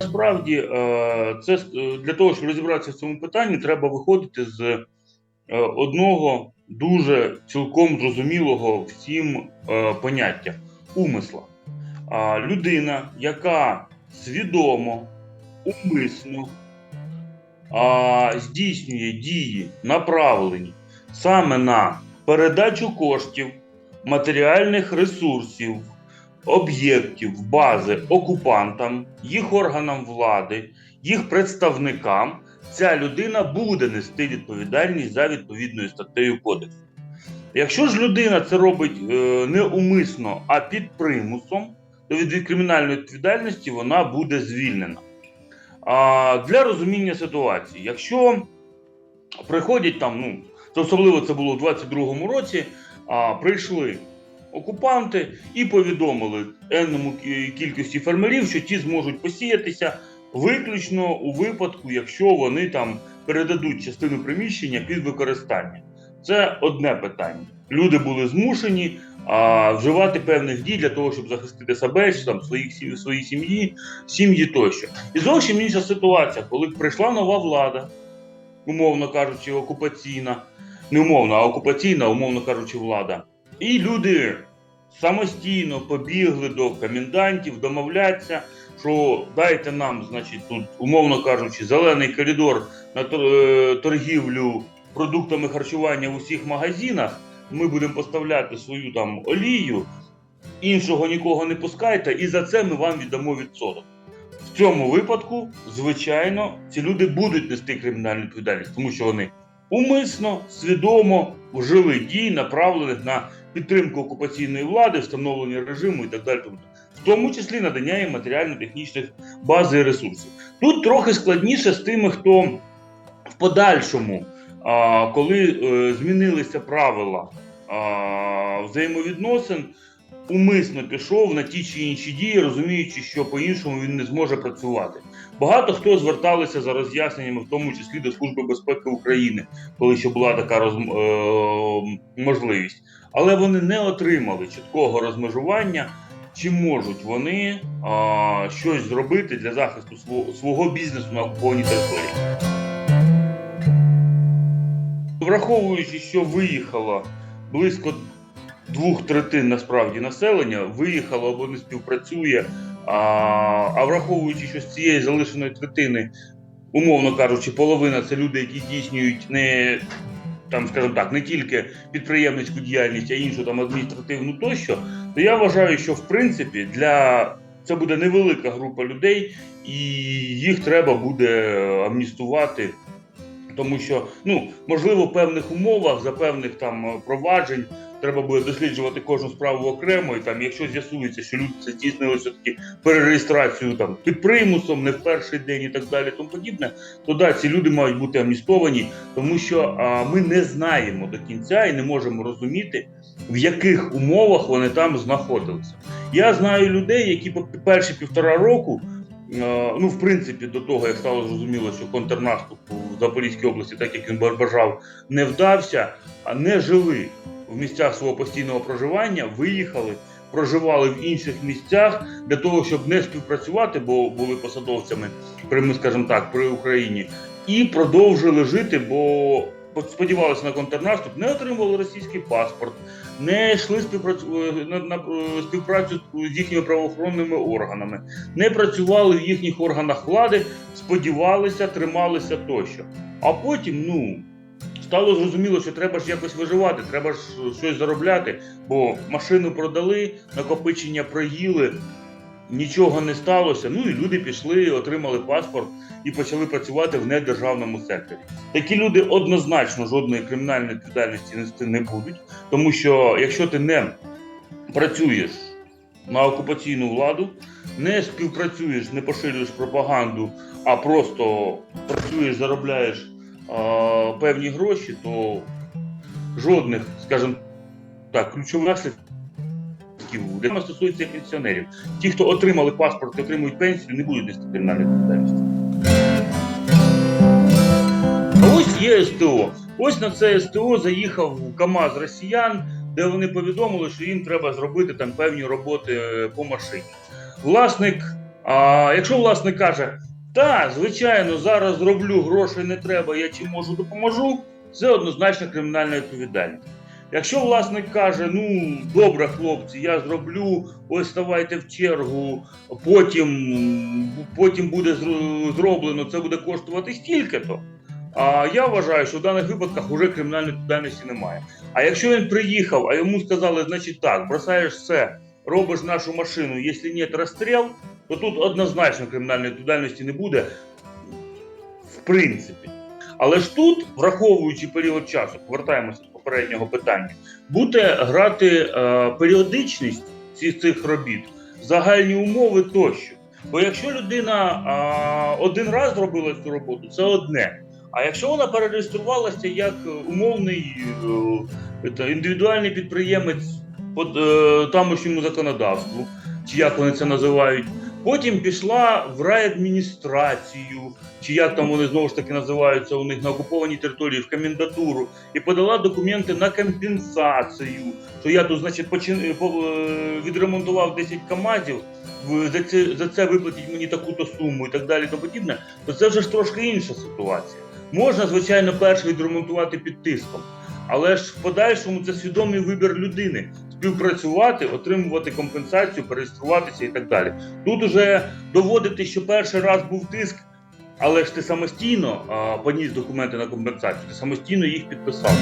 Насправді, е, це е, для того, щоб розібратися в цьому питанні, треба виходити з е, одного дуже цілком зрозумілого всім поняття умисла. Людина, яка свідомо, умисно здійснює дії, направлені саме на передачу коштів, матеріальних ресурсів, об'єктів, бази окупантам, їх органам влади, їх представникам, ця людина буде нести відповідальність за відповідною статтею кодексу. Якщо ж людина це робить е, не умисно, а під примусом, то від кримінальної відповідальності вона буде звільнена. А, для розуміння ситуації, якщо приходять там, ну, це особливо це було у 22-му році, а, прийшли окупанти і повідомили енному кількості фермерів, що ті зможуть посіятися виключно у випадку, якщо вони там передадуть частину приміщення під використання. Це одне питання. Люди були змушені а, вживати певних дій для того, щоб захистити себе, там своїх свої сім'ї, сім'ї тощо. І зовсім інша ситуація, коли прийшла нова влада, умовно кажучи, окупаційна, не умовно, а окупаційна, умовно кажучи, влада. І люди самостійно побігли до комендантів, домовляться, що дайте нам, значить, тут, умовно кажучи, зелений коридор на е, торгівлю продуктами харчування в усіх магазинах. Ми будемо поставляти свою там олію, іншого нікого не пускайте, і за це ми вам віддамо відсоток. В цьому випадку, звичайно, ці люди будуть нести кримінальну відповідальність, тому що вони умисно, свідомо вжили дій, направлених на підтримку окупаційної влади, встановлення режиму і так далі. В тому числі надання їм матеріально-технічних баз і ресурсів. Тут трохи складніше з тими, хто в подальшому, коли е, змінилися правила взаємовідносин, умисно пішов на ті чи інші дії, розуміючи, що по-іншому він не зможе працювати. Багато хто зверталися за роз'ясненнями, в тому числі до Служби безпеки України, коли ще була така роз... е... можливість, але вони не отримали чіткого розмежування. Чи можуть вони а, щось зробити для захисту свого, свого бізнесу на окупованій території? Враховуючи, що виїхало близько двох третин насправді населення, виїхало або не співпрацює. А, а враховуючи, що з цієї залишеної третини, умовно кажучи, половина це люди, які здійснюють не там, скажімо так, не тільки підприємницьку діяльність, а іншу там адміністративну тощо, то я вважаю, що в принципі для це буде невелика група людей, і їх треба буде амністувати. Тому що, ну, можливо, в певних умовах, за певних там проваджень треба буде досліджувати кожну справу окремо, і там, якщо з'ясується, що люди це здійснили все-таки перереєстрацію там під примусом, не в перший день і так далі, тому подібне, то да, ці люди мають бути амністовані, тому що а, ми не знаємо до кінця і не можемо розуміти, в яких умовах вони там знаходилися. Я знаю людей, які по перші півтора року. Ну, в принципі, до того, як стало зрозуміло, що контрнаступ в Запорізькій області, так як він бажав, не вдався, а не жили в місцях свого постійного проживання, виїхали, проживали в інших місцях для того, щоб не співпрацювати, бо були посадовцями, при скажімо так, при Україні, і продовжили жити, бо сподівалися на контрнаступ, не отримували російський паспорт, не йшли співпрацю на, співпрацю з їхніми правоохоронними органами, не працювали в їхніх органах влади, сподівалися, трималися тощо. А потім, ну. Стало зрозуміло, що треба ж якось виживати, треба ж щось заробляти, бо машину продали, накопичення проїли, нічого не сталося. Ну і люди пішли, отримали паспорт і почали працювати в недержавному секторі. Такі люди однозначно жодної кримінальної відповідальності нести не будуть, тому що якщо ти не працюєш на окупаційну владу, не співпрацюєш, не поширюєш пропаганду, а просто працюєш, заробляєш певні гроші, то жодних, скажімо так, ключових наслідків для стосується пенсіонерів. Ті, хто отримали паспорт і отримують пенсію, не будуть нести кримінальної відповідальності. А ось є СТО. Ось на це СТО заїхав КАМАЗ росіян, де вони повідомили, що їм треба зробити там певні роботи е, по машині. Власник А якщо власник каже, та, звичайно, зараз зроблю, грошей не треба, я чим можу допоможу, це однозначно кримінальна відповідальність. Якщо власник каже, ну добре, хлопці, я зроблю, ось ставайте в чергу, потім, потім буде зроблено, це буде коштувати стільки-то. А я вважаю, що в даних випадках вже кримінальної відповідальності немає. А якщо він приїхав, а йому сказали, значить так, бросаєш все, робиш нашу машину, якщо ні, розстріл, то тут однозначно кримінальної відповідальності не буде, в принципі. Але ж тут, враховуючи період часу, повертаємося до попереднього питання, буде грати е, періодичність цих, цих робіт, загальні умови тощо. Бо якщо людина е, один раз зробила цю роботу, це одне. А якщо вона перереєструвалася як умовний е, індивідуальний підприємець по е, тамошньому законодавству, чи як вони це називають, потім пішла в райадміністрацію, чи як там вони знову ж таки називаються у них на окупованій території в комендатуру, і подала документи на компенсацію. Що я тут, значить, почин... е, відремонтував 10 КАМАЗів, за це, за це виплатіть мені таку-то суму і так далі, тому подібне, то це вже ж трошки інша ситуація. Можна, звичайно, перший відремонтувати під тиском, але ж в подальшому це свідомий вибір людини співпрацювати, отримувати компенсацію, переєструватися і так далі. Тут уже доводити, що перший раз був тиск, але ж ти самостійно а, поніс документи на компенсацію, ти самостійно їх підписав.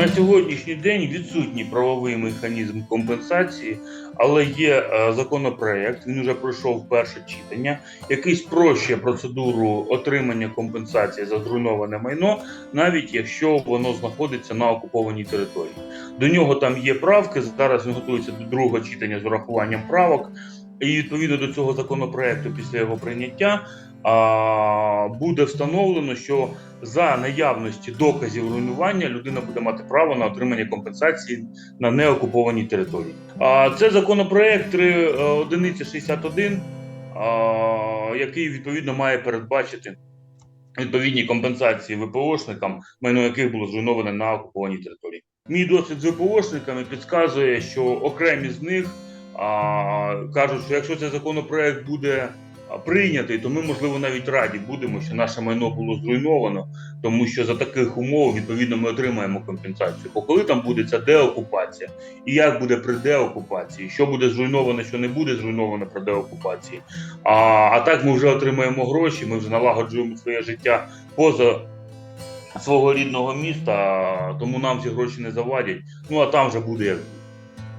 На сьогоднішній день відсутній правовий механізм компенсації, але є е, законопроект. Він вже пройшов перше читання, який спрощує процедуру отримання компенсації за зруйноване майно, навіть якщо воно знаходиться на окупованій території. До нього там є правки. Зараз він готується до другого читання з урахуванням правок. І відповідно до цього законопроекту, після його прийняття, буде встановлено, що за наявності доказів руйнування людина буде мати право на отримання компенсації на неокупованій території. А це законопроект 3, е, одиниця 61, а, який відповідно має передбачити відповідні компенсації ВПОшникам, майно яких було зруйноване на окупованій території. Мій досвід з ВПОшниками підказує, що окремі з них а, кажуть, що якщо цей законопроект буде прийнятий, то ми, можливо, навіть раді будемо, що наше майно було зруйновано, тому що за таких умов відповідно ми отримаємо компенсацію. Бо коли там буде ця деокупація, і як буде при деокупації, що буде зруйновано, що не буде зруйновано при деокупації. А, а так ми вже отримаємо гроші, ми вже налагоджуємо своє життя поза свого рідного міста, тому нам ці гроші не завадять. Ну а там вже буде як.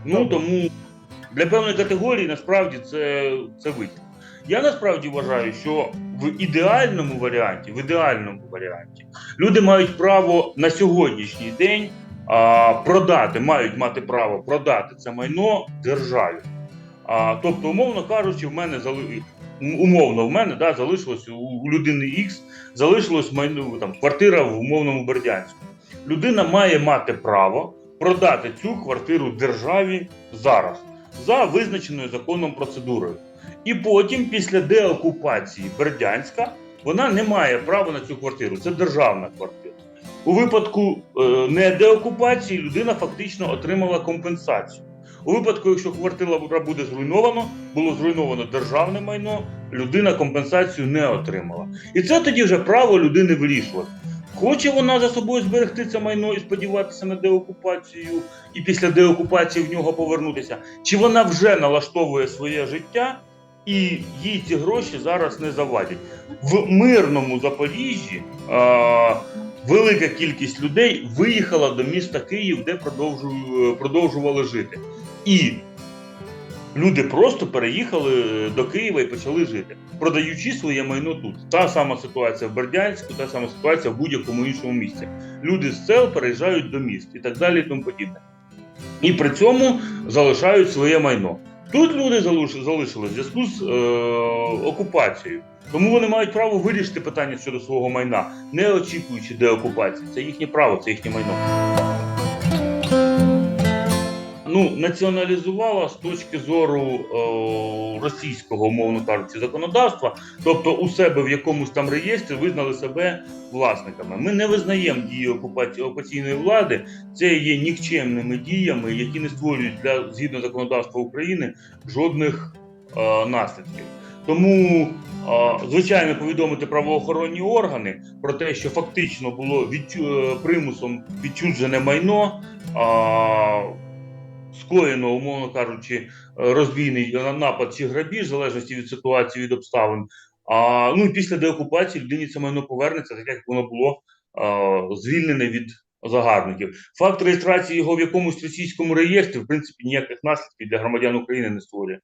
Ну тому для певної категорії насправді це, це вихід. Я насправді вважаю, що в ідеальному варіанті, в ідеальному варіанті, люди мають право на сьогоднішній день а, продати, мають мати право продати це майно державі. А, тобто, умовно кажучи, в мене умовно, в мене да, залишилось у, людини X залишилось майно там квартира в умовному Бердянську. Людина має мати право продати цю квартиру державі зараз за визначеною законом процедурою. І потім, після деокупації Бердянська, вона не має права на цю квартиру. Це державна квартира. У випадку е, не деокупації людина фактично отримала компенсацію. У випадку, якщо квартира буде зруйновано, було зруйновано державне майно, людина компенсацію не отримала. І це тоді вже право людини вирішувати. Хоче вона за собою зберегти це майно і сподіватися на деокупацію, і після деокупації в нього повернутися, чи вона вже налаштовує своє життя і їй ці гроші зараз не завадять. В мирному Запоріжжі а, велика кількість людей виїхала до міста Київ, де продовжували жити. І люди просто переїхали до Києва і почали жити, продаючи своє майно тут. Та сама ситуація в Бердянську, та сама ситуація в будь-якому іншому місці. Люди з сел переїжджають до міст і так далі, і тому подібне. І при цьому залишають своє майно. Тут люди залишили в зв'язку з е, окупацією. Тому вони мають право вирішити питання щодо свого майна, не очікуючи деокупації. Це їхнє право, це їхнє майно. Ну, націоналізувала з точки зору е, російського, умовно кажучи, законодавства, тобто у себе в якомусь там реєстрі визнали себе власниками. Ми не визнаємо дії окупації окупаційної влади. Це є нікчемними діями, які не створюють для згідно законодавства України жодних е, наслідків. Тому, е, звичайно, повідомити правоохоронні органи про те, що фактично було відчу, е, примусом відчуджене майно. Е, Скоєно, умовно кажучи, е, розбійний напад чи грабіж, в залежності від ситуації від обставин. А ну після деокупації людині це майно повернеться, так як воно було а, звільнене від загарбників. Факт реєстрації його в якомусь російському реєстрі, в принципі, ніяких наслідків для громадян України не створює.